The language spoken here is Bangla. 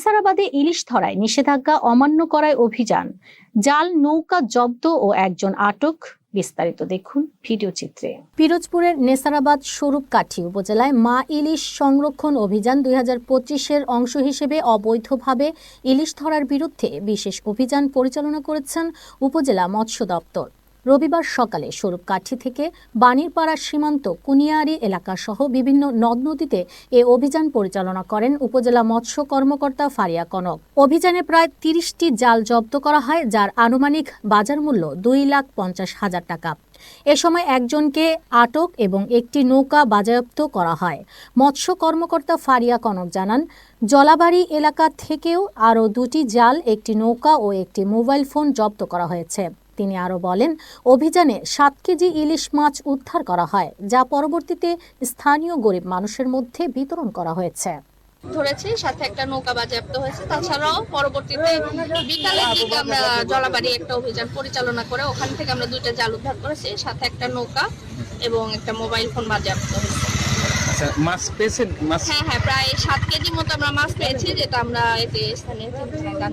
নেসারাবাদে ইলিশ ধরায় নিষেধাজ্ঞা অমান্য করায় অভিযান। জাল, নৌকা, জব্দ ও একজন আটক। বিস্তারিত দেখুন ভিডিও চিত্রে। পিরোজপুরের নেসারাবাদ স্বরূপকাঠি উপজেলায় মা ইলিশ সংরক্ষণ অভিযান দুই পঁচিশের অংশ হিসেবে অবৈধভাবে ইলিশ ধরার বিরুদ্ধে বিশেষ অভিযান পরিচালনা করেছেন উপজেলা মৎস্য দপ্তর। রবিবার সকালে স্বরূপকাঠি থেকে বাণীরপাড়া সীমান্ত কুনিয়ারি এলাকাসহ বিভিন্ন নদ নদীতে এ অভিযান পরিচালনা করেন উপজেলা মৎস্য কর্মকর্তা ফারিয়া কনক। অভিযানে প্রায় তিরিশটি জাল জব্দ করা হয়, যার আনুমানিক বাজার মূল্য দুই লাখ পঞ্চাশ হাজার টাকা। এ সময় একজনকে আটক এবং একটি নৌকা বাজেয়াপ্ত করা হয়। মৎস্য কর্মকর্তা ফারিয়া কনক জানান, জলাবাড়ি এলাকা থেকেও আরও দুটি জাল, একটি নৌকা ও একটি মোবাইল ফোন জব্দ করা হয়েছে। তিনি আরও বলেন অভিযানে সাত কেজি ইলিশ মাছ উদ্ধার করা হয় যা পরবর্তীতে স্থানীয় গরিব মানুষের মধ্যে বিতরণ করা হয়েছে। ধরেছি সাথে একটা নৌকা বাজেয়াপ্ত হয়েছে। তাছাড়াও পরবর্তীতে বিকালের দিকে আমরা জলাবাড়ি একটা অভিযান পরিচালনা করে ওখান থেকে আমরা দুইটা জাল উদ্ধার করেছি সাথে একটা নৌকা এবং একটা মোবাইল ফোন বাজেয়াপ্ত হয়েছে। আচ্ছা মাছ পেয়েছেন? মাছ হ্যাঁ হ্যাঁ প্রায় সাত কেজি মতো আমরা মাছ পেয়েছি যেটা আমরা এতে স্থানীয় দান